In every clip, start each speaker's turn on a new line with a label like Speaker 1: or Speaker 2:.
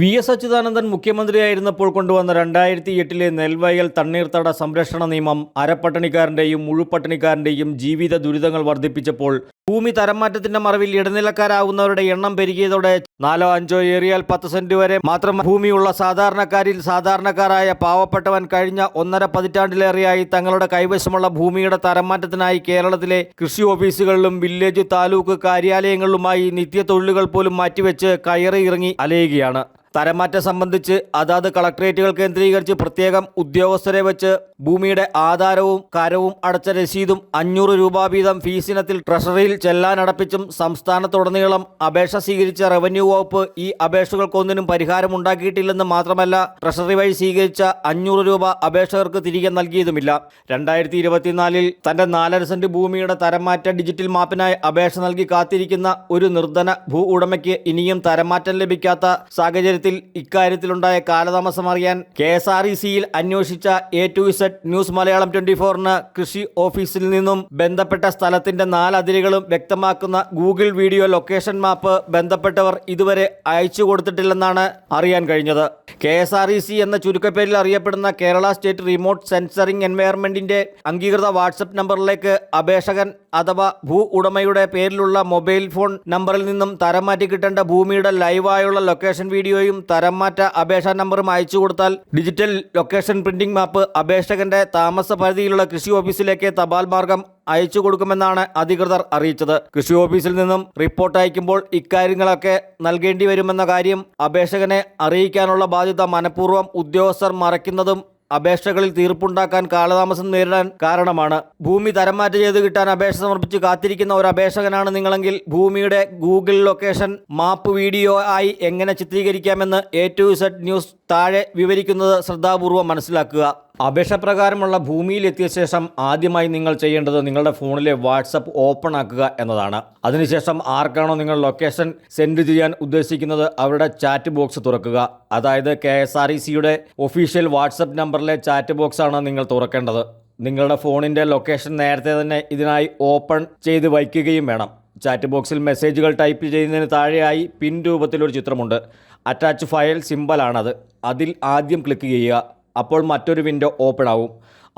Speaker 1: V S Achuthanandan മുഖ്യമന്ത്രിയായിരുന്നപ്പോൾ കൊണ്ടുവന്ന രണ്ടായിരത്തി എട്ടിലെ നെൽവയൽ തണ്ണീർത്തട സംരക്ഷണ നിയമം അരപ്പട്ടണിക്കാരന്റെയും മുഴുപട്ടണിക്കാരന്റെയും ജീവിത ദുരിതങ്ങൾ വർദ്ധിപ്പിച്ചപ്പോൾ ഭൂമി തരംമാറ്റത്തിന്റെ മറവിൽ ഇടനിലക്കാരാവുന്നവരുടെ എണ്ണം പെരുകിയതോടെ നാലോ അഞ്ചോ ഏറിയാൽ പത്ത് സെന്റ് വരെ മാത്രം ഭൂമിയുള്ള സാധാരണക്കാരിൽ സാധാരണക്കാരായ പാവപ്പെട്ടവൻ കഴിഞ്ഞ ഒന്നര പതിറ്റാണ്ടിലേറെയായി തങ്ങളുടെ കൈവശമുള്ള ഭൂമിയുടെ തരംമാറ്റത്തിനായി കേരളത്തിലെ കൃഷി ഓഫീസുകളിലും വില്ലേജ് താലൂക്ക് കാര്യാലയങ്ങളിലുമായി നിത്യതൊഴിലുകൾ പോലും മാറ്റിവെച്ച് കയറി ഇറങ്ങി അലയുകയാണ്. തരംമാറ്റം സംബന്ധിച്ച് അതാത് കളക്ട്രേറ്റുകൾ കേന്ദ്രീകരിച്ച് പ്രത്യേകം ഉദ്യോഗസ്ഥരെ വെച്ച് ഭൂമിയുടെ ആധാരവും കരവും അടച്ച രസീതും അഞ്ഞൂറ് രൂപ വീതം ഫീസിനത്തിൽ ട്രഷറിയിൽ ചെല്ലാനടപ്പിച്ചും സംസ്ഥാനത്തുടനീളം അപേക്ഷ സ്വീകരിച്ച റവന്യൂ വകുപ്പ് ഈ അപേക്ഷകൾക്കൊന്നിനും പരിഹാരമുണ്ടാക്കിയിട്ടില്ലെന്ന് മാത്രമല്ല ട്രഷറി വഴി സ്വീകരിച്ച അഞ്ഞൂറ് രൂപ അപേക്ഷകർക്ക് തിരികെ നൽകിയതുമില്ല. രണ്ടായിരത്തി ഇരുപത്തിനാലിൽ തന്റെ നാലര സെന്റ് ഭൂമിയുടെ തരംമാറ്റ ഡിജിറ്റൽ മാപ്പിനായി അപേക്ഷ നൽകി കാത്തിരിക്കുന്ന ഒരു നിർധന ഭൂ ഉടമയ്ക്ക് ഇനിയും തരംമാറ്റം ലഭിക്കാത്ത സാഹചര്യത്തിൽ ഇക്കാര്യത്തിലുണ്ടായ കാലതാമസം അറിയാൻ കെ എസ് ആർ ഇ സിയിൽ അന്വേഷിച്ച A to Z news Malayalam twenty ഫോറിന് കൃഷി ഓഫീസിൽ നിന്നും ബന്ധപ്പെട്ട സ്ഥലത്തിന്റെ നാലതിരുകളും വ്യക്തമാക്കുന്ന ഗൂഗിൾ വീഡിയോ ലൊക്കേഷൻ മാപ്പ് ബന്ധപ്പെട്ടവർ ഇതുവരെ അയച്ചു കൊടുത്തിട്ടില്ലെന്നാണ് അറിയാൻ കഴിഞ്ഞത്. K S R E C എന്ന ചുരുക്കപ്പേരിൽ അറിയപ്പെടുന്ന കേരള സ്റ്റേറ്റ് റിമോട്ട് സെൻസറിംഗ് എൻവയർമെന്റിന്റെ അംഗീകൃത വാട്സപ്പ് നമ്പറിലേക്ക് അപേക്ഷകൻ അഥവാ ഭൂ ഉടമയുടെ പേരിലുള്ള മൊബൈൽ ഫോൺ നമ്പറിൽ നിന്നും തരം മാറ്റി കിട്ടേണ്ട ഭൂമിയുടെ ലൈവായുള്ള ലൊക്കേഷൻ വീഡിയോയും തരം മാറ്റ അപേക്ഷാ നമ്പറും അയച്ചു കൊടുത്താൽ ഡിജിറ്റൽ ലൊക്കേഷൻ പ്രിന്റിംഗ് മാപ്പ് അപേക്ഷകന്റെ താമസ പരിധിയിലുള്ള കൃഷി ഓഫീസിലേക്ക് തപാൽ മാർഗം അയച്ചു കൊടുക്കുമെന്നാണ് അധികൃതർ അറിയിച്ചത്. കൃഷി ഓഫീസിൽ നിന്നും റിപ്പോർട്ട് അയക്കുമ്പോൾ ഇക്കാര്യങ്ങളൊക്കെ നൽകേണ്ടി വരുമെന്ന കാര്യം അപേക്ഷകനെ അറിയിക്കാനുള്ള ബാധ്യത മനഃപൂർവം ഉദ്യോഗസ്ഥർ മറയ്ക്കുന്നതും അപേക്ഷകളിൽ തീർപ്പുണ്ടാക്കാൻ കാലതാമസം നേരിടാൻ കാരണമാണ്. ഭൂമി തരംമാറ്റ ചെയ്ത് കിട്ടാൻ അപേക്ഷ സമർപ്പിച്ച് കാത്തിരിക്കുന്ന ഒരു അപേക്ഷകനാണ് നിങ്ങളെങ്കിൽ ഭൂമിയുടെ ഗൂഗിൾ ലൊക്കേഷൻ മാപ്പ് വീഡിയോ ആയി എങ്ങനെ ചിത്രീകരിക്കാമെന്ന് എ ടു സെഡ് ന്യൂസ് താഴെ വിവരിക്കുന്നത് ശ്രദ്ധാപൂർവം മനസ്സിലാക്കുക. അപേക്ഷ പ്രകാരമുള്ള ഭൂമിയിലെത്തിയ ശേഷം ആദ്യമായി നിങ്ങൾ ചെയ്യേണ്ടത് നിങ്ങളുടെ ഫോണിലെ വാട്സപ്പ് ഓപ്പൺ ആക്കുക എന്നതാണ്. അതിനുശേഷം ആർക്കാണോ നിങ്ങൾ ലൊക്കേഷൻ സെൻഡ് ചെയ്യാൻ ഉദ്ദേശിക്കുന്നത് അവരുടെ ചാറ്റ് ബോക്സ് തുറക്കുക. അതായത് കെ എസ് ആർ ഇ സിയുടെ ഒഫീഷ്യൽ വാട്സപ്പ് നമ്പറിലെ ചാറ്റ് ബോക്സ് ആണ് നിങ്ങൾ തുറക്കേണ്ടത്. നിങ്ങളുടെ ഫോണിന്റെ ലൊക്കേഷൻ നേരത്തെ തന്നെ ഇതിനായി ഓപ്പൺ ചെയ്ത് വയ്ക്കുകയും വേണം. ചാറ്റ് ബോക്സിൽ മെസ്സേജുകൾ ടൈപ്പ് ചെയ്യുന്നതിന് താഴെയായി പിൻ രൂപത്തിലൊരു ചിത്രമുണ്ട്. അറ്റാച്ച് ഫയൽ സിമ്പലാണത്. അതിൽ ആദ്യം ക്ലിക്ക് ചെയ്യുക. അപ്പോൾ മറ്റൊരു വിൻഡോ ഓപ്പൺ ആവും.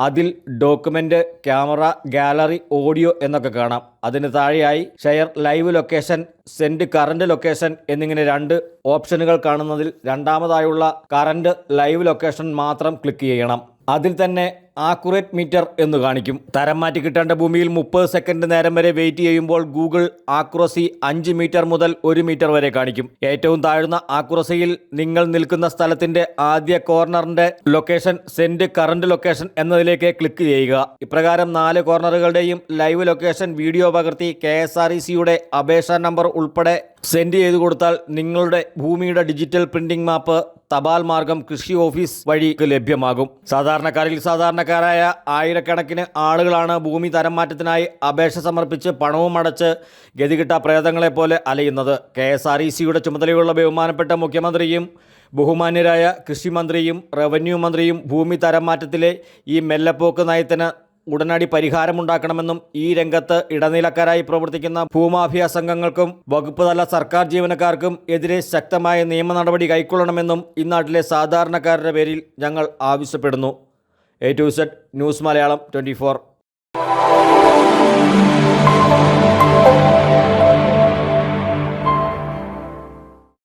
Speaker 1: അതിൽ ഡോക്യുമെന്റ് ക്യാമറ ഗാലറി ഓഡിയോ എന്നൊക്കെ കാണാം. അതിന് താഴെയായി share live location send current location എന്നിങ്ങനെ രണ്ട് ഓപ്ഷനുകൾ കാണുന്നതിൽ രണ്ടാമതായുള്ള കറണ്ട് ലൈവ് ലൊക്കേഷൻ മാത്രം ക്ലിക്ക് ചെയ്യണം. അതിൽ തന്നെ ആക്കുറേറ്റ് മീറ്റർ എന്ന് കാണിക്കും. തരം മാറ്റി കിട്ടേണ്ട ഭൂമിയിൽ മുപ്പത് സെക്കൻഡ് നേരം വരെ വെയിറ്റ് ചെയ്യുമ്പോൾ ഗൂഗിൾ ആക്യുറസി അഞ്ച് മീറ്റർ മുതൽ ഒരു മീറ്റർ വരെ കാണിക്കും. ഏറ്റവും താഴ്ന്ന ആക്യുറസിയിൽ നിങ്ങൾ നിൽക്കുന്ന സ്ഥലത്തിന്റെ ആദ്യ കോർണറിന്റെ ലൊക്കേഷൻ സെൻഡ് കറണ്ട് ലൊക്കേഷൻ എന്നതിലേക്ക് ക്ലിക്ക് ചെയ്യുക. ഇപ്രകാരം നാല് കോർണറുകളുടെയും ലൈവ് ലൊക്കേഷൻ വീഡിയോ പകർത്തി കെ അപേക്ഷാ നമ്പർ ഉൾപ്പെടെ സെൻഡ് ചെയ്തു കൊടുത്താൽ നിങ്ങളുടെ ഭൂമിയുടെ ഡിജിറ്റൽ പ്രിന്റിംഗ് മാപ്പ് തപാൽ മാർഗം കൃഷി ഓഫീസ് വഴി ലഭ്യമാകും. സാധാരണക്കാരിൽ സാധാരണക്കാരായ ആയിരക്കണക്കിന് ആളുകളാണ് ഭൂമി തരം മാറ്റത്തിനായി അപേക്ഷ സമർപ്പിച്ച് പണവും അടച്ച് ഗതികിട്ട പ്രേതങ്ങളെപ്പോലെ അലയുന്നത്. കെ എസ് ആർ ഇ സിയുടെ ചുമതലയുള്ള ബഹുമാനപ്പെട്ട മുഖ്യമന്ത്രിയും ബഹുമാന്യരായ കൃഷിമന്ത്രിയും റവന്യൂ മന്ത്രിയും ഭൂമി തരം മാറ്റത്തിലെ ഈ മെല്ലപ്പോക്ക് നയത്തിന് ഉടനടി പരിഹാരമുണ്ടാക്കണമെന്നും ഈ രംഗത്ത് ഇടനിലക്കാരായി പ്രവർത്തിക്കുന്ന ഭൂമാഫിയ സംഘങ്ങൾക്കും വകുപ്പ് തല സർക്കാർ ജീവനക്കാർക്കും എതിരെ ശക്തമായ നിയമ നടപടി കൈക്കൊള്ളണമെന്നും ഇന്നാട്ടിലെ സാധാരണക്കാരുടെ പേരിൽ ഞങ്ങൾ ആവശ്യപ്പെടുന്നു. A to Z news Malayalam twenty